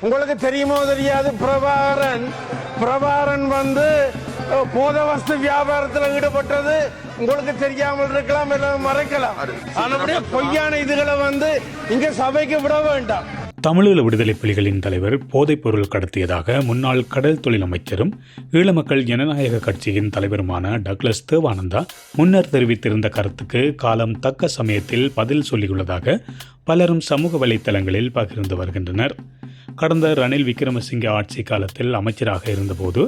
உங்களுக்கு தெரியுமோ தெரியாது பிரபாகரன் பிரபாகரன் வந்து அஹ், போதவஸ்து வியாபாரத்தில் ஈடுபட்டது. உங்களுக்கு தெரியாமல் இருக்கலாம் இல்லை மறைக்கலாம். ஆனால் பொய்யான இதுகளை வந்து இங்க சபைக்கு விட வேண்டாம். தமிழீழ விடுதலை புலிகளின் தலைவர் போதைப்பொருள் கடத்தியதாக முன்னாள் கடல் தொழில் அமைச்சரும் ஈழமக்கள் ஜனநாயக கட்சியின் தலைவருமான டக்ளஸ் தேவானந்தா முன்னர் தெரிவித்திருந்த கருத்துக்கு காலம் தக்க சமயத்தில் பதில் சொல்லியுள்ளதாக பலரும் சமூக வலைத்தளங்களில் பகிர்ந்து வருகின்றனர். கடந்த ரணில் விக்ரமசிங்கே ஆட்சி காலத்தில் அமைச்சராக இருந்தபோது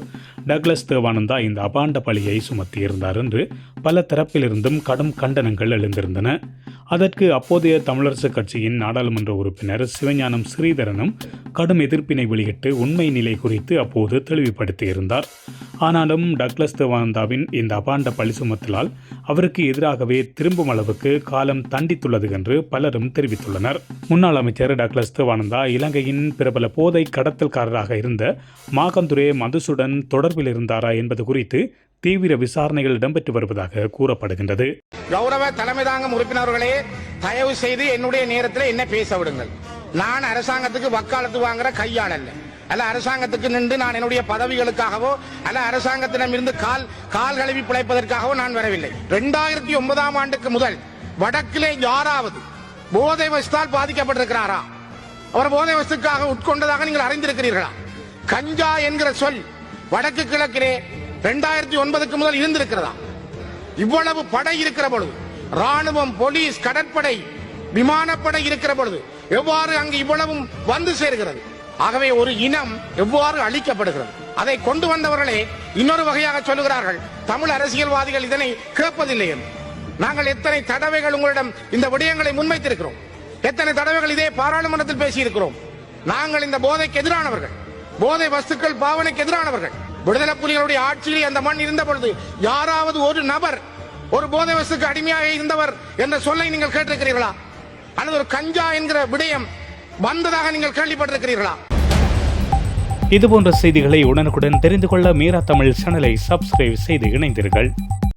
டக்ளஸ் தேவானந்தா இந்த அபாண்ட பழியை சுமத்தியிருந்தார் என்று பல தரப்பிலிருந்தும் கடும் கண்டனங்கள் எழுந்திருந்தன. அதற்கு அப்போதைய தமிழரசு கட்சியின் நாடாளுமன்ற உறுப்பினர் சிவஞானம் ஸ்ரீதரனும் கடும் எதிர்ப்பினை வெளியிட்டு உண்மை நிலை குறித்து அப்போது தெளிவுபடுத்தியிருந்தார். ஆனாலும் டக்ளஸ் தேவானந்தாவின் இந்த அபாண்ட பழி சுமத்தலால் அவருக்கு எதிராகவே திரும்பும் அளவுக்கு காலம் தண்டித்துள்ளது என்று பலரும் தெரிவித்துள்ளனர். முன்னாள் அமைச்சர் டக்ளஸ் தேவானந்தா இலங்கையின் பிரபல போதை கடத்தல்காரராக இருந்த மாகந்துரே மதுசுடன் தொடர்பில் இருந்தாரா என்பது குறித்து தீவிர விசாரணைகள் இடம்பெற்று வருவதாக கூறப்படுகின்றது. கௌரவ தலைமை தாங்கும் உறுப்பினர்களே தயவு செய்து என்னுடைய நேரத்தில் என்ன பேச விடுங்கள். நான் அரசாங்கத்துக்கு வக்காலத்து வாங்குற கையாள் அல்ல. அல்ல அரசாங்கத்துக்கு நின்று நான் என்னுடைய பதவிகளுக்காகவோ அல்ல அரசாங்கத்திடமிருந்து கால் கால் கழுவி பிழைப்பதற்காகவோ நான் வரவில்லை. இரண்டாயிரத்தி ஒன்பதாம் ஆண்டுக்கு முதல் வடக்கிலே யாராவது போதை வசத்தால் பாதிக்கப்பட்டிருக்கிறாரா? அவர் போதை வசத்துக்காக உட்கொண்டதாக நீங்கள் அறிந்திருக்கிறீர்களா? கஞ்சா என்கிற சொல் வடக்கு கிழக்கிலே இரண்டாயிரத்தி ஒன்பதுக்கு முதல் இருந்திருக்கிறதா? இவ்வளவு படை இருக்கிற பொழுது ராணுவம் போலீஸ் கடற்படை விமானப்படை இருக்கிற பொழுது எவ்வாறு அங்கு இவ்வளவும் வந்து சேர்கிறது? ஆகவே ஒரு இனம் எவ்வாறு அழிக்கப்படுகிறது? அதை கொண்டு வந்தவர்களே இன்னொரு வகையாக சொல்லுகிறார்கள் தமிழ் அரசியல்வாதிகள் இதனை கேட்பதில்லை என்று. நாங்கள் எத்தனை தடவைகள் உங்களிடம் இந்த விடயங்களை முன்வைத்திருக்கிறோம்? எத்தனை தடவைகள் இதே பாராளுமன்றத்தில் பேசியிருக்கிறோம்? நாங்கள் இந்த போதைக்கு எதிரானவர்கள். போதை வஸ்துக்கள் பாவனைக்கு எதிரானவர்கள். விடுதலை புலிகளுடைய ஆட்சியில் அந்த மண் இருந்த பொழுது யாராவது ஒரு நபர் ஒரு போதை அடிமையாக இருந்தவர் என்ற சொல்லை நீங்கள் கேட்டிருக்கிறீர்களா? அல்லது ஒரு கஞ்சா என்கிற விடயம் வந்ததாக நீங்கள் கேள்விப்பட்டிருக்கிறீர்களா? இதுபோன்ற செய்திகளை உடனுக்குடன் தெரிந்து கொள்ள மீரா தமிழ் சேனலை சப்ஸ்கிரைப் செய்து இணைந்தீர்கள்